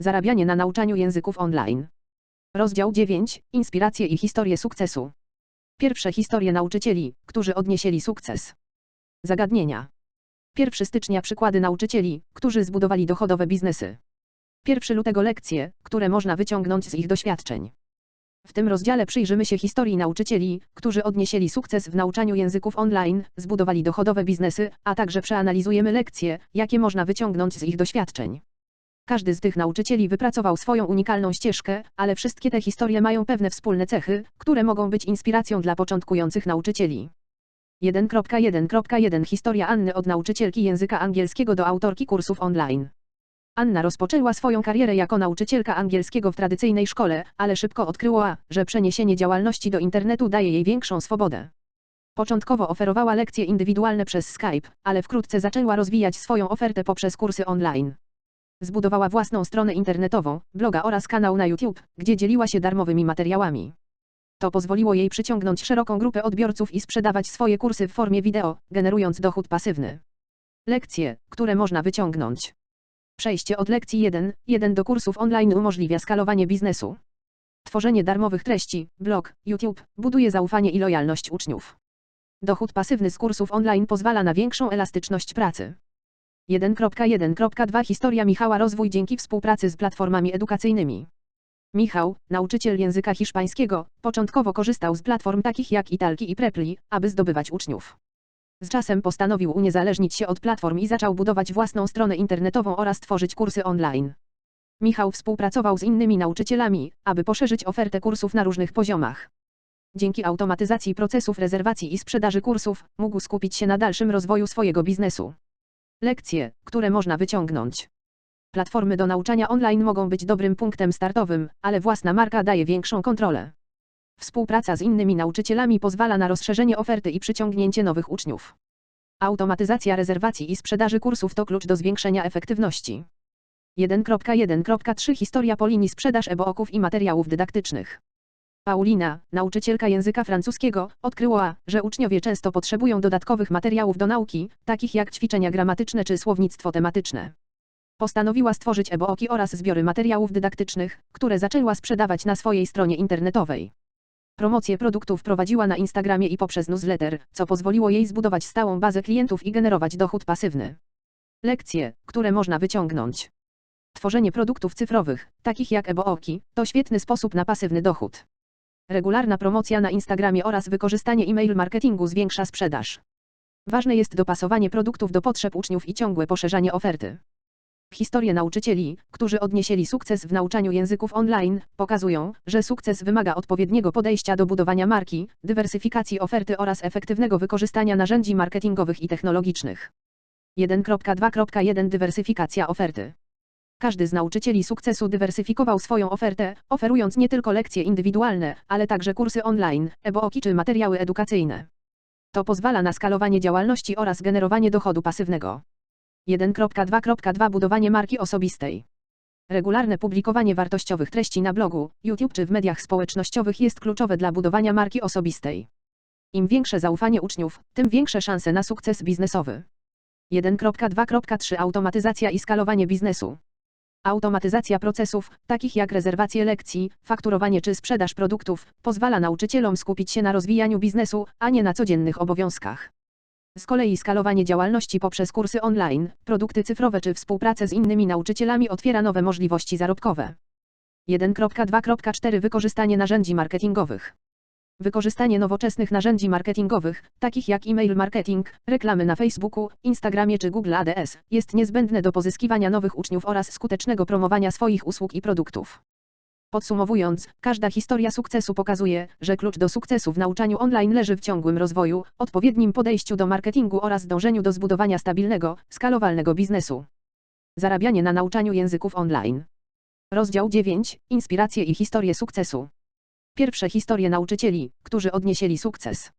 Zarabianie na nauczaniu języków online. Rozdział 9. Inspiracje i historie sukcesu. Pierwsze historie nauczycieli, którzy odnieśli sukces. Zagadnienia. 1 stycznia przykłady nauczycieli, którzy zbudowali dochodowe biznesy. 1 lutego lekcje, które można wyciągnąć z ich doświadczeń. W tym rozdziale przyjrzymy się historii nauczycieli, którzy odnieśli sukces w nauczaniu języków online, zbudowali dochodowe biznesy, a także przeanalizujemy lekcje, jakie można wyciągnąć z ich doświadczeń. Każdy z tych nauczycieli wypracował swoją unikalną ścieżkę, ale wszystkie te historie mają pewne wspólne cechy, które mogą być inspiracją dla początkujących nauczycieli. 1.1.1 Historia Anny od nauczycielki języka angielskiego do autorki kursów online. Anna rozpoczęła swoją karierę jako nauczycielka angielskiego w tradycyjnej szkole, ale szybko odkryła, że przeniesienie działalności do internetu daje jej większą swobodę. Początkowo oferowała lekcje indywidualne przez Skype, ale wkrótce zaczęła rozwijać swoją ofertę poprzez kursy online. Zbudowała własną stronę internetową, bloga oraz kanał na YouTube, gdzie dzieliła się darmowymi materiałami. To pozwoliło jej przyciągnąć szeroką grupę odbiorców i sprzedawać swoje kursy w formie wideo, generując dochód pasywny. Lekcje, które można wyciągnąć. Przejście od lekcji 1, 1 do kursów online umożliwia skalowanie biznesu. Tworzenie darmowych treści, blog, YouTube, buduje zaufanie i lojalność uczniów. Dochód pasywny z kursów online pozwala na większą elastyczność pracy. 1.1.2 Historia Michała Rozwój dzięki współpracy z platformami edukacyjnymi. Michał, nauczyciel języka hiszpańskiego, początkowo korzystał z platform takich jak Italki i Preply, aby zdobywać uczniów. Z czasem postanowił uniezależnić się od platform i zaczął budować własną stronę internetową oraz tworzyć kursy online. Michał współpracował z innymi nauczycielami, aby poszerzyć ofertę kursów na różnych poziomach. Dzięki automatyzacji procesów rezerwacji i sprzedaży kursów, mógł skupić się na dalszym rozwoju swojego biznesu. Lekcje, które można wyciągnąć. Platformy do nauczania online mogą być dobrym punktem startowym, ale własna marka daje większą kontrolę. Współpraca z innymi nauczycielami pozwala na rozszerzenie oferty i przyciągnięcie nowych uczniów. Automatyzacja rezerwacji i sprzedaży kursów to klucz do zwiększenia efektywności. 1.1.3 Historia Polini sprzedaż e-booków i materiałów dydaktycznych. Paulina, nauczycielka języka francuskiego, odkryła, że uczniowie często potrzebują dodatkowych materiałów do nauki, takich jak ćwiczenia gramatyczne czy słownictwo tematyczne. Postanowiła stworzyć e-booki oraz zbiory materiałów dydaktycznych, które zaczęła sprzedawać na swojej stronie internetowej. Promocję produktów prowadziła na Instagramie i poprzez newsletter, co pozwoliło jej zbudować stałą bazę klientów i generować dochód pasywny. Lekcje, które można wyciągnąć. Tworzenie produktów cyfrowych, takich jak e-booki, to świetny sposób na pasywny dochód. Regularna promocja na Instagramie oraz wykorzystanie e-mail marketingu zwiększa sprzedaż. Ważne jest dopasowanie produktów do potrzeb uczniów i ciągłe poszerzanie oferty. Historie nauczycieli, którzy odnieśli sukces w nauczaniu języków online, pokazują, że sukces wymaga odpowiedniego podejścia do budowania marki, dywersyfikacji oferty oraz efektywnego wykorzystania narzędzi marketingowych i technologicznych. 1.2.1 Dywersyfikacja oferty. Każdy z nauczycieli sukcesu dywersyfikował swoją ofertę, oferując nie tylko lekcje indywidualne, ale także kursy online, e-booki czy materiały edukacyjne. To pozwala na skalowanie działalności oraz generowanie dochodu pasywnego. 1.2.2 Budowanie marki osobistej. Regularne publikowanie wartościowych treści na blogu, YouTube czy w mediach społecznościowych jest kluczowe dla budowania marki osobistej. Im większe zaufanie uczniów, tym większe szanse na sukces biznesowy. 1.2.3 Automatyzacja i skalowanie biznesu. Automatyzacja procesów, takich jak rezerwacje lekcji, fakturowanie czy sprzedaż produktów, pozwala nauczycielom skupić się na rozwijaniu biznesu, a nie na codziennych obowiązkach. Z kolei skalowanie działalności poprzez kursy online, produkty cyfrowe czy współpracę z innymi nauczycielami otwiera nowe możliwości zarobkowe. 1.2.4 Wykorzystanie narzędzi marketingowych. Wykorzystanie nowoczesnych narzędzi marketingowych, takich jak e-mail marketing, reklamy na Facebooku, Instagramie czy Google ADS, jest niezbędne do pozyskiwania nowych uczniów oraz skutecznego promowania swoich usług i produktów. Podsumowując, każda historia sukcesu pokazuje, że klucz do sukcesu w nauczaniu online leży w ciągłym rozwoju, odpowiednim podejściu do marketingu oraz dążeniu do zbudowania stabilnego, skalowalnego biznesu. Zarabianie na nauczaniu języków online. Rozdział 9. Inspiracje i historie sukcesu. Pierwsze historie nauczycieli, którzy odnieśli sukces.